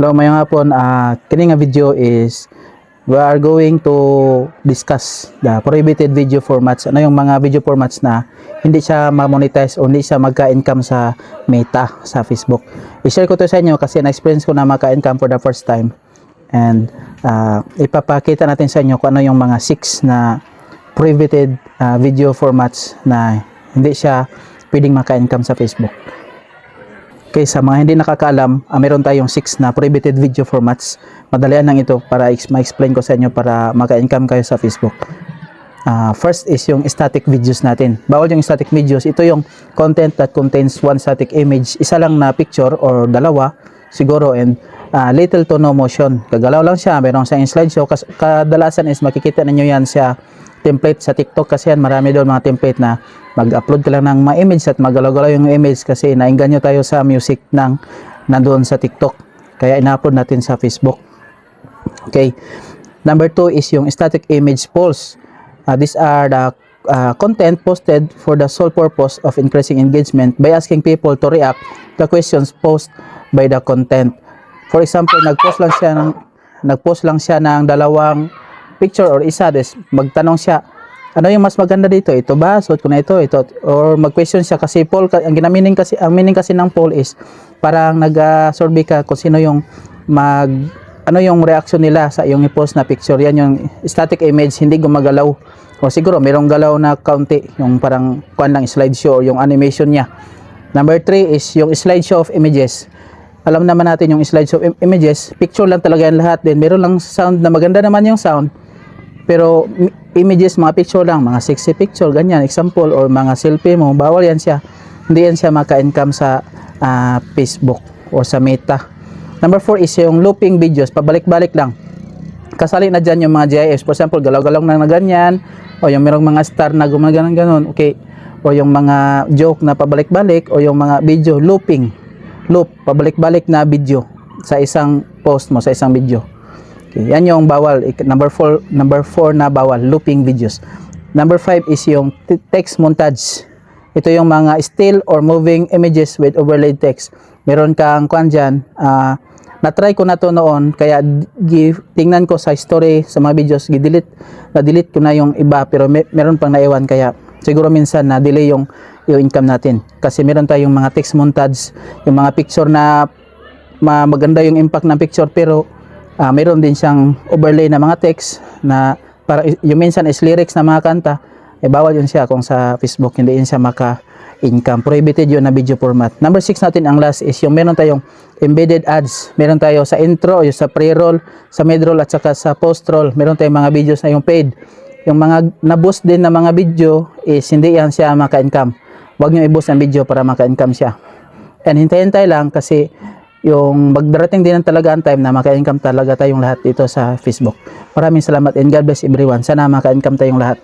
Hello, mayong hapon. Uh, kini nga video is we are going to discuss the prohibited video formats. Ano yung mga video formats na hindi siya ma-monetize o hindi siya magka-income sa Meta sa Facebook. I-share ko to sa inyo kasi na-experience ko na maka-income for the first time. And uh, ipapakita natin sa inyo kung ano yung mga 6 na prohibited uh, video formats na hindi siya pwedeng maka-income sa Facebook. Okay, sa mga hindi nakakaalam, ah, meron tayong 6 na prohibited video formats. Madalian lang ito para ex- ma-explain ko sa inyo para maka-income kayo sa Facebook. Ah, first is yung static videos natin. Bawal yung static videos. Ito yung content that contains one static image. Isa lang na picture or dalawa siguro and ah, little to no motion. Kagalaw lang siya. Meron siyang slideshow. Kas- kadalasan is makikita ninyo yan sa template sa TikTok kasi yan marami doon mga template na mag-upload ka lang ng mga image at magalaw-galaw yung image kasi nainganyo tayo sa music ng nandoon sa TikTok. Kaya ina-upload natin sa Facebook. Okay. Number two is yung static image polls. Uh, these are the uh, content posted for the sole purpose of increasing engagement by asking people to react to questions posed by the content. For example, nag-post lang siya ng nag-post lang siya ng dalawang picture or isa des magtanong siya ano yung mas maganda dito? Ito ba? Suot ko na ito ito. Or mag-question siya kasi poll ang ginamining kasi ang meaning kasi ng poll is parang nag-survey ka kung sino yung mag ano yung reaction nila sa yung i-post na picture. Yan yung static image hindi gumagalaw. O siguro merong galaw na kaunti. Yung parang kuan lang slideshow or yung animation niya. Number 3 is yung slideshow of images. Alam naman natin yung slideshow im- images. Picture lang talaga yan lahat. Din meron lang sound na maganda naman yung sound. Pero images, mga picture lang, mga sexy picture, ganyan, example, or mga selfie mo, bawal yan siya. Hindi yan siya maka-income sa ah, Facebook o sa Meta. Number 4 is yung looping videos, pabalik-balik lang. Kasali na dyan yung mga GIFs. For example, galaw-galaw na na ganyan, o yung merong mga star na gumaganon ganon, okay. O yung mga joke na pabalik-balik, o yung mga video, looping. Loop, pabalik-balik na video sa isang post mo, sa isang video. Okay, yan yung bawal. Number 4, number 4 na bawal, looping videos. Number 5 is yung text montage. Ito yung mga still or moving images with overlaid text. Meron kang kwan dyan, ah, na-try ko na to noon, kaya gi- tingnan ko sa story, sa mga videos, gi-delete, na-delete ko na yung iba, pero may, meron pang naiwan, kaya siguro minsan na-delay yung, yung income natin. Kasi meron tayong mga text montage, yung mga picture na ma- maganda yung impact ng picture, pero Ah, mayroon din siyang overlay na mga text na para yung minsan is lyrics na mga kanta, eh bawal yun siya kung sa Facebook hindi yun siya maka-income. Prohibited yun na video format. Number 6 natin ang last is yung meron tayong embedded ads. Meron tayo sa intro, yung sa pre-roll, sa mid-roll at saka sa post-roll. Meron tayong mga videos na yung paid. Yung mga na-boost din na mga video is hindi yan siya maka-income. Huwag nyo i-boost ang video para maka-income siya. And hintay-hintay lang kasi yung magdarating din talaga ang time na maka-income talaga tayong lahat dito sa Facebook. Maraming salamat and God bless everyone. Sana maka-income tayong lahat.